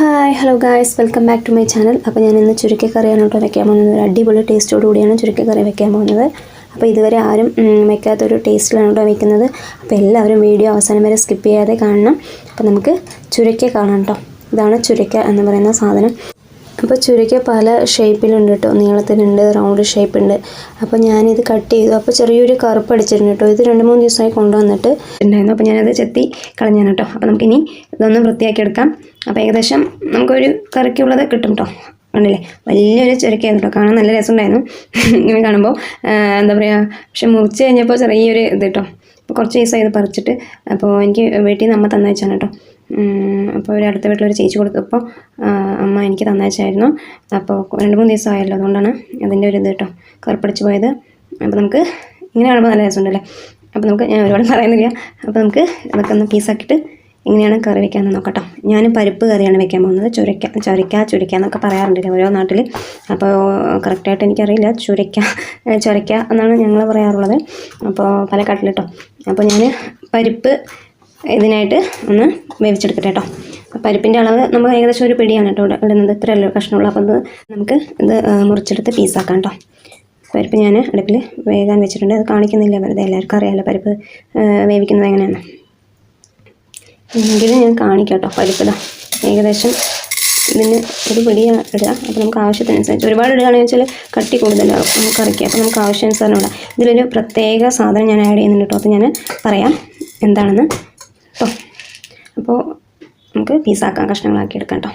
Hi hello guys welcome back to my channel അപ്പോൾ ഞാൻ ഇന്ന് ചുരുക്കക്കറിയാണ് കേട്ടോ വെക്കാൻ പോകുന്നത് ഒരു അടിപൊളി ടേസ്റ്റോട് കൂടിയാണ് ചുരുക്കക്കറി വെക്കാൻ പോകുന്നത്. അപ്പോൾ ഇതുവരെ ആരും വയ്ക്കാത്തൊരു ടേസ്റ്റിലാണ് കേട്ടോ വെക്കുന്നത് അപ്പോൾ എല്ലാവരും വീഡിയോ അവസാനം വരെ സ്കിപ്പ് ചെയ്യാതെ കാണണം. അപ്പോൾ നമുക്ക് ചുരക്ക കാണാം കേട്ടോ ഇതാണ് ചുരുക്ക എന്ന് പറയുന്ന സാധനം. അപ്പോൾ ചുരക്ക പല ഷേപ്പിലുണ്ട് കേട്ടോ നീളത്തിലുണ്ട് റൗണ്ട് ഷേപ്പ് ഉണ്ട്. അപ്പോൾ ഞാനിത് കട്ട് ചെയ്തു. അപ്പോൾ ചെറിയൊരു കറുപ്പ് അടിച്ചിട്ടുണ്ട് കേട്ടോ ഇത് രണ്ട് മൂന്ന് ദിവസമായി കൊണ്ടുവന്നിട്ട് ഉണ്ടായിരുന്നു. അപ്പോൾ ഞാനത് ചെത്തി കളഞ്ഞാണ് കേട്ടോ അപ്പോൾ നമുക്കിനി ഇതൊന്ന് വൃത്തിയാക്കി എടുക്കാം. അപ്പോൾ ഏകദേശം നമുക്കൊരു കറിക്കുള്ളത് കിട്ടും കേട്ടോ ഉണ്ടല്ലേ വലിയൊരു ചുരക്കായിരുന്നു കേട്ടോ കാണാൻ നല്ല രസമുണ്ടായിരുന്നു. ഇങ്ങനെ കാണുമ്പോൾ എന്താ പറയുക പക്ഷെ മുറിച്ച് കഴിഞ്ഞപ്പോൾ ചെറിയൊരു ഇത് കേട്ടോ അപ്പോൾ കുറച്ച് ദിവസമായി ഇത് പറിച്ചിട്ട് അപ്പോൾ എനിക്ക് വീട്ടിൽ നിന്ന് അമ്മ തന്നയച്ചാണ് കേട്ടോ അപ്പോൾ ഒരു അടുത്ത വീട്ടിലൊരു ചേച്ചി കൊടുത്തപ്പോൾ അമ്മ എനിക്ക് തന്നയച്ചായിരുന്നു. അപ്പോൾ രണ്ട് മൂന്ന് ദിവസമായല്ലോ അതുകൊണ്ടാണ് അതിന്റെ ഒരു ഇത് കേട്ടോ കറുപ്പടിച്ച് പോയത്. അപ്പോൾ നമുക്ക് ഇങ്ങനെ കാണുമ്പോൾ നല്ല രസമുണ്ടല്ലേ? അപ്പോൾ നമുക്ക് ഞാൻ ഒരുപാട് പറയുന്നില്ല. അപ്പോൾ നമുക്ക് ഇതൊക്കെ ഒന്ന് പീസാക്കിയിട്ട് എങ്ങനെയാണ് കറി വെക്കാമെന്ന് നോക്കട്ടോ. ഞാൻ പരിപ്പ് കറിയാണ് വെക്കാൻ പോകുന്നത്. ചുരക്ക ചുരക്ക ചുരക്ക എന്നൊക്കെ പറയാറുണ്ട് ഓരോ നാട്ടിൽ അപ്പോൾ കറക്റ്റായിട്ട് എനിക്കറിയില്ല. ചുരക്ക ചുരക്ക എന്നാണ് ഞങ്ങൾ പറയാറുള്ളത്. അപ്പോൾ പല കാട്ടിൽ കേട്ടോ അപ്പോൾ ഞാൻ പരിപ്പ് ഇതിനായിട്ട് ഒന്ന് വേവിച്ചെടുക്കട്ടെ കേട്ടോ പരിപ്പിന്റെ അളവ് നമുക്ക് ഏകദേശം ഒരു പിടിയാണ് കേട്ടോ ഇടുന്നത് ഇത്രയല്ലോ കഷ്ണമുള്ളൂ. അപ്പോൾ ഇത് നമുക്ക് ഇത് മുറിച്ചെടുത്ത് പീസാക്കാം കേട്ടോ പരിപ്പ് ഞാൻ അടുപ്പിൽ വേകാൻ വെച്ചിട്ടുണ്ട്. അത് കാണിക്കുന്നില്ല വെറുതെ. എല്ലാവർക്കും അറിയാമല്ലോ പരിപ്പ് വേവിക്കുന്നത് എങ്ങനെയാണ് എങ്കിലും ഞാൻ കാണിക്കാം കേട്ടോ ഏകദേശം ഇതിന് ഒരു പിടി ഇടുക അപ്പോൾ നമുക്ക് ആവശ്യത്തിനനുസരിച്ച് ഒരുപാട് ഇടുകയാണെന്ന് വെച്ചാൽ കട്ടി കൂടുതലാവും നമുക്ക് ഇറക്കി അപ്പോൾ നമുക്ക് ആവശ്യാനുസരണം ഇടാം. ഇതിലൊരു പ്രത്യേക സാധനം ഞാൻ ആഡ് ചെയ്യുന്നുണ്ട് കേട്ടോ. അത് ഞാൻ പറയാം എന്താണെന്ന്. കേട്ടോ അപ്പോൾ നമുക്ക് പീസാക്കാം കഷ്ണങ്ങളാക്കി എടുക്കാം കേട്ടോ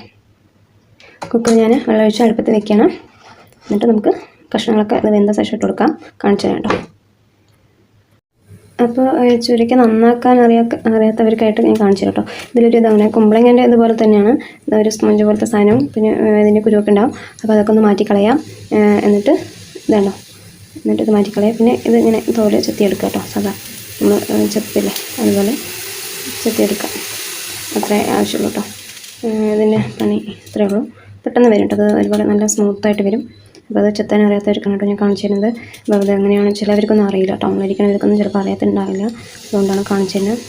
കുക്കർ ഞാൻ വെള്ളമൊഴിച്ച് അടുപ്പത്ത് വെക്കണം. എന്നിട്ട് നമുക്ക് കഷ്ണങ്ങളൊക്കെ അത് വെന്ത ശേഷം ഇട്ട് കൊടുക്കാം. കാണിച്ചു തരാം കേട്ടോ അപ്പോൾ ചുരുക്കി നന്നാക്കാൻ അറിയാ അറിയാത്തവർക്കായിട്ട് ഞാൻ കാണിച്ചു കേട്ടോ ഇതിലൊരു ഇതാണ് കുമ്പളങ്ങേന്റെ ഇതുപോലെ തന്നെയാണ്. ഒരു സ്പോഞ്ച് പോലത്തെ സാധനവും പിന്നെ ഇതിന്റെ കുരുവൊക്കെ ഉണ്ടാവും. അപ്പോൾ അതൊക്കെ ഒന്ന് മാറ്റിക്കളയാം. എന്നിട്ട് ഇതാണോ എന്നിട്ട് ഇത് മാറ്റിക്കളയാം. പിന്നെ ഇത് ഇങ്ങനെ തോൽ ചെത്തിയെടുക്കുക കേട്ടോ സാധാ. നമ്മൾ ചെത്തില്ലേ അതുപോലെ ചെത്തിയെടുക്കാം അത്രേ ആവശ്യമുള്ളൂ കേട്ടോ. ഇതിന്റെ പണി ഇത്രയേ ഉള്ളൂ. പെട്ടെന്ന് വരും കേട്ടോ അത് ഒരുപാട് നല്ല സ്മൂത്തായിട്ട് വരും. അപ്പോൾ അത് ചെത്താൻ അറിയാത്തവർക്കാണ് കേട്ടോ ഞാൻ കാണിച്ചു തരുന്നത്. അപ്പോൾ അത് എങ്ങനെയാണ് ചിലവർക്കൊന്നും അറിയില്ല. ടൗണിലിരിക്കുന്നവർക്കൊന്നും ചിലപ്പോൾ അറിയാത്തുണ്ടാവില്ല അതുകൊണ്ടാണ് കാണിച്ചു തരുന്നത്.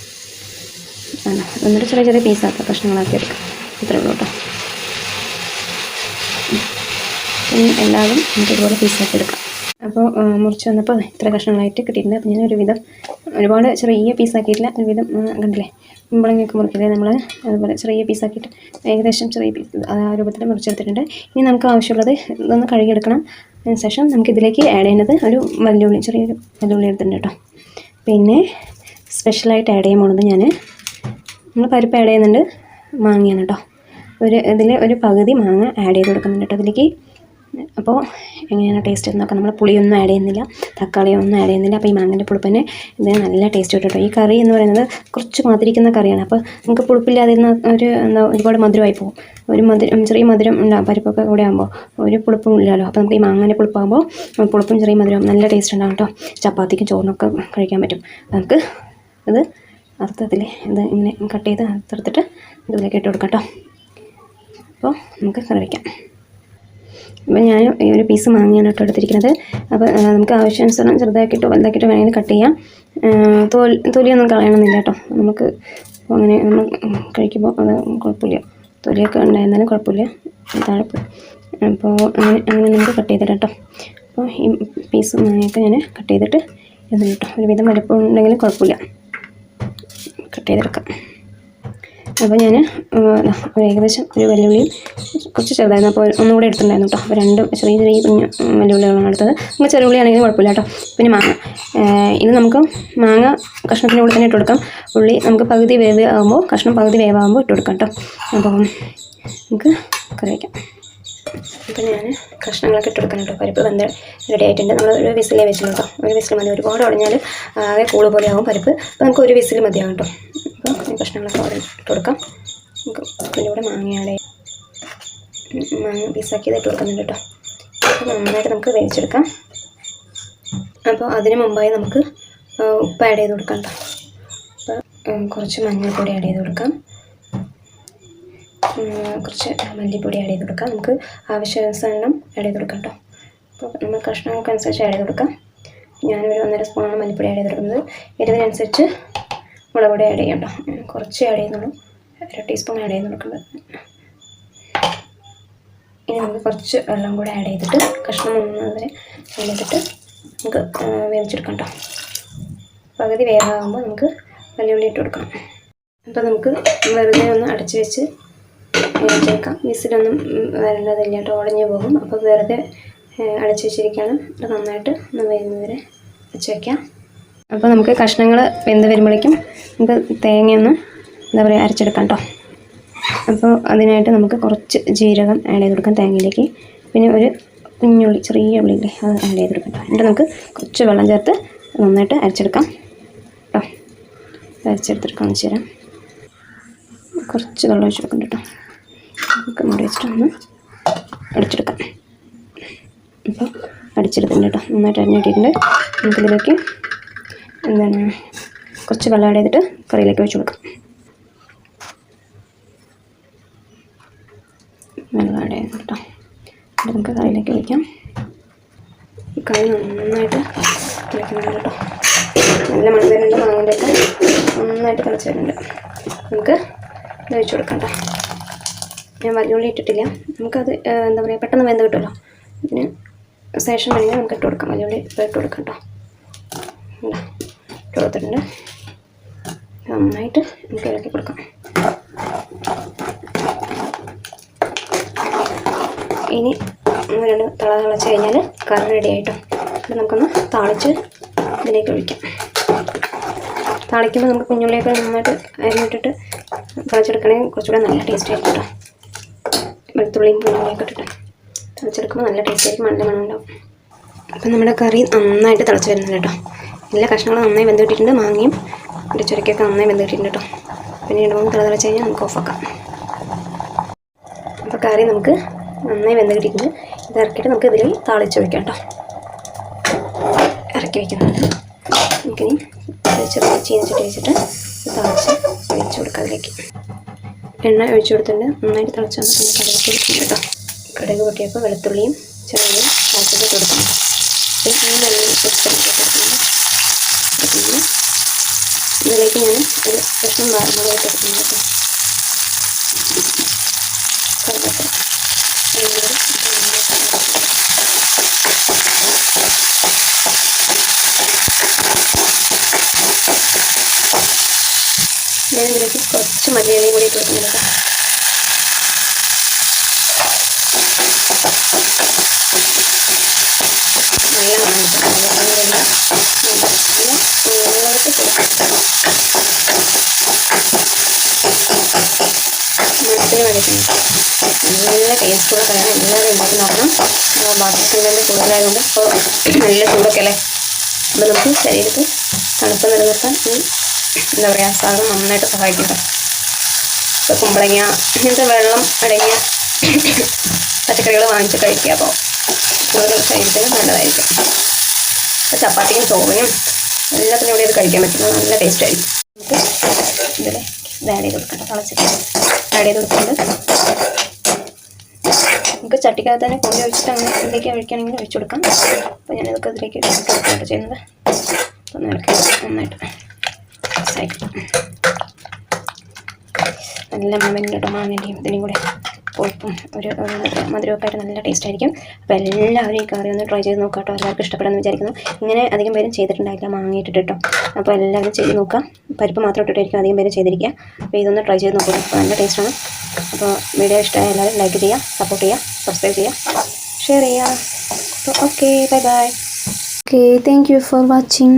എന്നിട്ട് ചെറിയ ചെറിയ പീസാക്കുക കഷ്ണങ്ങളാക്കി എടുക്കാം. ഇത്രയേ ഉള്ളൂ കേട്ടോ. എല്ലാവരും നമുക്ക് ഇതുപോലെ പീസാക്കി എടുക്കാം. അപ്പോൾ മുറിച്ച് വന്നപ്പോൾ ഇത്ര കഷ്ണങ്ങളായിട്ട് കിട്ടിയിട്ടുണ്ട്. അപ്പോൾ ഞാൻ ഒരുവിധം ഒരുപാട് ചെറിയ പീസാക്കിയിട്ടില്ല ഒരുവിധം കണ്ടില്ലേ? കുമ്പളങ്ങയൊക്കെ മുറിക്കില്ലേ നമ്മൾ അതുപോലെ ചെറിയ പീസാക്കിയിട്ട് ഏകദേശം ചെറിയ പീസ് ആ രൂപത്തിൽ മുറിച്ചെടുത്തിട്ടുണ്ട്. ഇനി നമുക്ക് ആവശ്യമുള്ളത് ഇതൊന്ന് കഴുകിയെടുക്കണം. അതിന് ശേഷം നമുക്ക് ഇതിലേക്ക് ആഡ് ചെയ്യുന്നത് ഒരു വല്ലുള്ളി ചെറിയൊരു വല്ലുള്ളി എടുത്തിട്ടുണ്ട് കേട്ടോ. പിന്നെ സ്പെഷ്യലായിട്ട് ആഡ് ചെയ്യാൻ പോണത് ഞാൻ നമ്മൾ പരിപ്പ് ആഡ് ചെയ്യുന്നുണ്ട് മാങ്ങയാണ് കേട്ടോ. ഒരു ഇതിൽ ഒരു പകുതി മാങ്ങ ആഡ് ചെയ്ത് കൊടുക്കുന്നുണ്ട് കേട്ടോ. അതിലേക്ക് അപ്പോൾ എങ്ങനെയാണ് ടേസ്റ്റ് എന്നൊക്കെ നോക്കാം നമ്മൾ പുളിയൊന്നും ആഡ് ചെയ്യുന്നില്ല തക്കാളിയൊന്നും ആഡ് ചെയ്യുന്നില്ല. അപ്പോൾ ഈ മാങ്ങന്റെ പുളിപ്പിന് ഇത് നല്ല ടേസ്റ്റ് കിട്ടും ഈ കറി എന്ന് പറയുന്നത് കുറച്ച് മധുരിക്കുന്ന കറിയാണ്. അപ്പോൾ നമുക്ക് പുളിപ്പില്ലാതിരുന്ന ഒരു എന്താ ഒരുപാട് മധുരമായി പോകും. ഒരു മധുരം ചെറിയ മധുരം ഉണ്ടാകും പരിപ്പൊക്കെ കൂടെ ആകുമ്പോൾ ഒരു പുളിപ്പും ഇല്ലല്ലോ. അപ്പോൾ നമുക്ക് ഈ മാങ്ങന്റെ പുളിപ്പാകുമ്പോൾ പുളിപ്പും ചെറിയ മധുരം നല്ല ടേസ്റ്റ് ഉണ്ടാകും കേട്ടോ. ചപ്പാത്തിക്കും ചോറിനൊക്കെ കഴിക്കാൻ പറ്റും. നമുക്ക് ഇത് അർത്ഥത്തിൽ ഇത് ഇങ്ങനെ കട്ട് ചെയ്ത് അറുത്തെടുത്തിട്ട് ഇതിലേക്ക് ഇട്ട് കൊടുക്കാം കേട്ടോ. അപ്പോൾ നമുക്ക് കറി വയ്ക്കാം അപ്പം ഞാൻ ഈ ഒരു പീസ് മാങ്ങയാണ് കേട്ടോ എടുത്തിരിക്കുന്നത്. അപ്പോൾ നമുക്ക് ആവശ്യാനുസരണം ചെറുതാക്കിയിട്ടോ വലുതാക്കിയിട്ടോ വേണമെങ്കിൽ കട്ട് ചെയ്യാം. തോൽ തൊലിയൊന്നും കളയണമെന്നില്ല കേട്ടോ. നമുക്ക് അങ്ങനെ നമ്മൾ കഴിക്കുമ്പോൾ അത് കുഴപ്പമില്ല. തൊലിയൊക്കെ ഉണ്ടായിരുന്നാലും കുഴപ്പമില്ല. താഴെ അപ്പോൾ അങ്ങനെ അങ്ങനെ നമുക്ക് കട്ട് ചെയ്തിട്ട് കേട്ടോ. അപ്പോൾ ഈ പീസ് മാങ്ങയൊക്കെ ഞാൻ കട്ട് ചെയ്തിട്ട് ഇടുന്നു കേട്ടോ. ഒരുവിധം വലുപ്പം ഉണ്ടെങ്കിലും കുഴപ്പമില്ല. കട്ട് ചെയ്തെടുക്കാം. അപ്പോൾ ഞാൻ ഏകദേശം ഒരു വെല്ലുവിളിയും കുറച്ച് ചെറുതായിരുന്നു. അപ്പോൾ ഒന്നും ഒന്നുകൂടെ എടുത്തിട്ടുണ്ടായിരുന്നു കേട്ടോ. അപ്പോൾ രണ്ടും ചെറിയ ചെറിയ കുഞ്ഞ് വെല്ലുവിളികളാണ് എടുത്തത്. നമുക്ക് ഉള്ളി ആണെങ്കിലും കുഴപ്പമില്ല കേട്ടോ. പിന്നെ മാങ്ങ. ഇത് നമുക്ക് മാങ്ങ കഷ്ണത്തിന്റെ കൂടെ തന്നെ ഇട്ട് കൊടുക്കാം. ഉള്ളി നമുക്ക് പകുതി വേവ് ആകുമ്പോൾ കഷ്ണം പകുതി വേവാകുമ്പോൾ ഇട്ട് കൊടുക്കാം കേട്ടോ. അപ്പോൾ നമുക്ക് കറി വയ്ക്കാം. അപ്പോൾ ഞാൻ കഷ്ണങ്ങളൊക്കെ ഇട്ട് കേട്ടോ. പരിപ്പ് വെന്ത് റെഡി ആയിട്ടുണ്ട്. നമ്മൾ ഒരു വിസിലേ വെച്ചുള്ളൂ കേട്ടോ. ഒരു വിസിൽ മതി. ഒരുപാട് ഉടഞ്ഞാൽ ആകെ കൂൾ പോലെ പരിപ്പ്. അപ്പോൾ നമുക്ക് ഒരു വിസിൽ മതിയാകും കേട്ടോ. ഈ കഷ്ണങ്ങളൊക്കെ അവിടെ ഇട്ട് കൊടുക്കാം. നമുക്ക് പിന്നെ ഇവിടെ മാങ്ങയാണ് മാങ്ങ പീസാക്കിയത് ഇട്ട് കൊടുക്കുന്നുണ്ട് കേട്ടോ. നന്നായിട്ട് നമുക്ക് വേവിച്ചെടുക്കാം. അപ്പോൾ അതിന് മുമ്പായി നമുക്ക് ഉപ്പ് ആഡ് ചെയ്ത് കൊടുക്കാം കേട്ടോ. അപ്പോൾ കുറച്ച് മഞ്ഞൾപ്പൊടി ആഡ് ചെയ്ത് കൊടുക്കാം. കുറച്ച് മല്ലിപ്പൊടി ആഡ് ചെയ്ത് കൊടുക്കാം. നമുക്ക് ആവശ്യാനുസരണം ആഡ് ചെയ്ത് കൊടുക്കാം കേട്ടോ. അപ്പോൾ നമ്മൾ കഷ്ണങ്ങൾക്ക് അനുസരിച്ച് ആഡ് ചെയ്ത് കൊടുക്കാം. ഞാനൊരു ഒന്നര സ്പൂണാണ് മല്ലിപ്പൊടി ആഡ് ചെയ്ത് കൊടുക്കുന്നത്. എരിവിനനുസരിച്ച് മുളക് പൊടി ആഡ് ചെയ്യണ്ട കുറച്ച് ആഡ് ചെയ്യുന്നുള്ളൂ. അര ടീസ്പൂൺ ആഡ് ചെയ്ത് കൊടുക്കുന്നത് ഇനി നമുക്ക് കുറച്ച് വെള്ളം കൂടെ ആഡ് ചെയ്തിട്ട് കഷ്ണം വരെ ചെയ്തിട്ട് നമുക്ക് വേവിച്ചെടുക്കാം പകുതി വേവാകുമ്പോൾ നമുക്ക് വെല്ലുള്ളി ഇട്ട് കൊടുക്കണം അപ്പോൾ നമുക്ക് വെറുതെ ഒന്ന് അടച്ച് വെച്ച് വേവിച്ചേക്കാം വിസിലൊന്നും ഉം, വരേണ്ടതില്ല കേട്ടോ ഉടഞ്ഞു പോകും. അപ്പോൾ വെറുതെ അടച്ച് വെച്ചിരിക്കുകയാണ്. നന്നായിട്ട് ഒന്ന് വേവുന്നത് വരെ വെച്ച് വയ്ക്കാം അപ്പോൾ നമുക്ക് കഷ്ണങ്ങൾ വെന്ത് വരുമ്പോഴേക്കും നമുക്ക് തേങ്ങയൊന്ന് എന്താ പറയുക അരച്ചെടുക്കാം കേട്ടോ അപ്പോൾ അതിനായിട്ട് നമുക്ക് കുറച്ച് ജീരകം ആഡ് ചെയ്ത് കൊടുക്കാം തേങ്ങയിലേക്ക്. പിന്നെ ഒരു കുഞ്ഞുള്ളി ചെറിയ ഉള്ളിയില്ലേ അത് ആഡ് ചെയ്ത് കൊടുക്കാം എന്നിട്ട് നമുക്ക് കുറച്ച് വെള്ളം ചേർത്ത് നന്നായിട്ട് അരച്ചെടുക്കാം കേട്ടോ അരച്ചെടുത്തിട്ട് കാണിച്ചു തരാം. കുറച്ച് വെള്ളം ഒഴിച്ച് കൊടുക്കണം കേട്ടോ നമുക്ക് മുടി വെച്ചിട്ടൊന്ന് അടിച്ചെടുക്കാം. അപ്പോൾ അടിച്ചെടുത്തിട്ടുണ്ട് കേട്ടോ നന്നായിട്ട് അരിഞ്ഞിട്ടിട്ടുണ്ട് നമുക്കിതിലേക്ക് എന്താണ്? കുറച്ച് വെള്ളം ആഡ് ചെയ്തിട്ട് കറിയിലേക്ക് ഒഴിച്ച് കൊടുക്കാം. വെള്ളം ആഡ് ചെയ്ത് കേട്ടോ. നമുക്ക് കറിയിലേക്ക് ഈ കറി നന്നായിട്ട് തിളയ്ക്കുന്നുണ്ട് കേട്ടോ. നല്ല മണം വരുന്നുണ്ട് മാങ്ങന്റെയൊക്കെ നന്നായിട്ട് തിളച്ച് വരുന്നുണ്ട്. നമുക്ക് ഇത് ഒഴിച്ച് കൊടുക്കാം കേട്ടോ. ഞാൻ വലിയുള്ളി ഇട്ടിട്ടില്ല. നമുക്കത് എന്താ പറയുക പെട്ടെന്ന് വെന്ത് കിട്ടുമല്ലോ. ഇതിന് ശേഷം വേണമെങ്കിൽ നമുക്ക് ഇട്ട് കൊടുക്കാം. വലിയുള്ളി ഇട്ട് കൊടുക്കാം കേട്ടോ. ഇട്ട് നന്നായിട്ട് നമുക്ക് ഇളക്കി കൊടുക്കാം. ഇനി രണ്ട് തള തിളച്ച് കഴിഞ്ഞാൽ കറി റെഡി ആയിട്ടോ. അപ്പം നമുക്കൊന്ന് താളിച്ച് ഇതിലേക്ക് ഒഴിക്കാം. താളിക്കുമ്പോൾ നമുക്ക് കുഞ്ഞുള്ളിയൊക്കെ നന്നായിട്ട് അരിഞ്ഞിട്ടിട്ട് തിളച്ചെടുക്കണമെങ്കിൽ കുറച്ചുകൂടെ നല്ല ടേസ്റ്റ് ആയിരിക്കും കേട്ടോ വെളുത്തുള്ളിയും കുഞ്ഞുള്ളിയൊക്കെ ഇട്ടിട്ട് തിളച്ചെടുക്കുമ്പോൾ നല്ല ടേസ്റ്റ് ആയിരിക്കും നല്ല മണം ഉണ്ടാവും അപ്പം നമ്മുടെ കറി നന്നായിട്ട് തിളച്ച് വരുന്നുണ്ട് കേട്ടോ എല്ലാ കഷ്ണങ്ങളും നന്നായി വെന്ത് മാങ്ങയും അതിന്റെ ചുരക്കൊക്കെ നന്നായി വെന്ത് കേട്ടോ. പിന്നെ രണ്ട് മൂന്ന് തിള തിളച്ച് കഴിഞ്ഞാൽ നമുക്ക് ഓഫാക്കാം അപ്പോൾ കറി നമുക്ക് നന്നായി വെന്ത് ഇത് ഇറക്കിയിട്ട് നമുക്ക് ഇതിൽ താളിച്ച് വയ്ക്കാം കേട്ടോ. ഇറക്കി വയ്ക്കുന്നുണ്ട് നമുക്കിനി ചെറിയ ചീനച്ചട്ടി വെച്ചിട്ട് താളിച്ച് ഒഴിച്ച് കൊടുക്കാം അതിലേക്ക്. എണ്ണ ഒഴിച്ചു കൊടുത്തിട്ടുണ്ട്. നന്നായിട്ട് തിളച്ച് വന്നിട്ട് കടുക് കൊടുക്കുന്നുണ്ട് കേട്ടോ. കടുക് പൊട്ടിയപ്പോൾ വെളുത്തുള്ളിയും ചെറിയ കാച്ചിട്ട് കൊടുക്കണം ഈ നല്ല ഇതിലേക്ക് ഞാൻ ഒരു കഷ്ണം മുളക് ഇട്ട് കൊടുക്കുന്നുണ്ട് കേട്ടോ. കറുവപ്പട്ട അതുപോലെ ഞാൻ ഇതിലേക്ക് കുറച്ച് മല്ലിയിലയും കൂടി ഇട്ട് കൊടുക്കുന്നുണ്ട് നല്ല കിട്ടും അതുകൊണ്ടുള്ള എല്ലാവർക്കും കൊടുക്കാം മണത്തിന് വേണ്ടിയിട്ടുണ്ട് ടേസ്റ്റുള്ള കറിയാണ് എല്ലാവരും ഉണ്ടാക്കി നോക്കണം ഭക്ഷണത്തിന്റെ കൂടുതലായതുകൊണ്ട് ഇപ്പോൾ നല്ല ചൂടൊക്കെ അല്ലേ അപ്പോൾ നമുക്ക് ശരീരത്തിൽ തണുപ്പ് നിലനിർത്താൻ ഈ എന്താ പറയുക സാധനം നന്നായിട്ട് സഹായിക്കും കേട്ടോ ഇപ്പോൾ കുമ്പളങ്ങ ഇങ്ങനത്തെ വെള്ളം അടങ്ങിയ പച്ചക്കറികൾ വാങ്ങിച്ച് കഴിക്കുക അപ്പോൾ കൂടുതൽ ശരീരത്തിന് നല്ലതായിരിക്കും അപ്പോൾ ചപ്പാത്തിയും ചോറിനും എല്ലാത്തിനും കൂടി ഇത് കഴിക്കാൻ പറ്റുന്നത് നല്ല ടേസ്റ്റ് ആയിരിക്കും നമുക്ക് ഇതിൽ ഇത് ആഡ് ചെയ്ത് കൊടുക്കട്ടെ തിളച്ചിട്ട് ആഡ് ചെയ്ത് കൊടുക്കുന്നുണ്ട് നമുക്ക് ചട്ടിക്കകത്ത് തന്നെ കോഴി ഒഴിച്ചിട്ട് അങ്ങനെ ഇതിലേക്ക് ഒഴിക്കുകയാണെങ്കിൽ ഒഴിച്ചു കൊടുക്കാം. അപ്പോൾ ഞാനിതൊക്കെ ഇതിലേക്ക് ഇട്ട് കൊടുക്കുകയാണ് ചെയ്യുന്നത് അപ്പോൾ ഒന്ന് നന്നായിട്ട് നല്ല മണം കേട്ടോ ഇതിനും കൂടെ ഉപ്പും ഒരു മധുരമൊക്കെ ആയിട്ട് നല്ല ടേസ്റ്റ് ആയിരിക്കും. അപ്പോൾ എല്ലാവരും ഈ കറി ഒന്ന് ട്രൈ ചെയ്ത് നോക്കാം കേട്ടോ എല്ലാവർക്കും ഇഷ്ടപ്പെടുമെന്ന് വിചാരിക്കുന്നു. ഇങ്ങനെ അധികം പേരും ചെയ്തിട്ടുണ്ടായില്ല മാങ്ങിയിട്ടിട്ട് കേട്ടോ. അപ്പോൾ എല്ലാവരും ചെയ്ത് നോക്കാം. പരിപ്പ് മാത്രം ഇട്ടിട്ടായിരിക്കും അധികം പേരും ചെയ്തിരിക്കുക. അപ്പോൾ ഇതൊന്ന് ട്രൈ ചെയ്ത് നോക്കാം നല്ല ടേസ്റ്റാണ് അപ്പോൾ വീഡിയോ ഇഷ്ടമായ എല്ലാവരും ലൈക്ക് ചെയ്യുക സപ്പോർട്ട് ചെയ്യുക സബ്സ്ക്രൈബ് ചെയ്യുക ഷെയർ ചെയ്യുക. അപ്പോൾ okay bye bye okay thank you for watching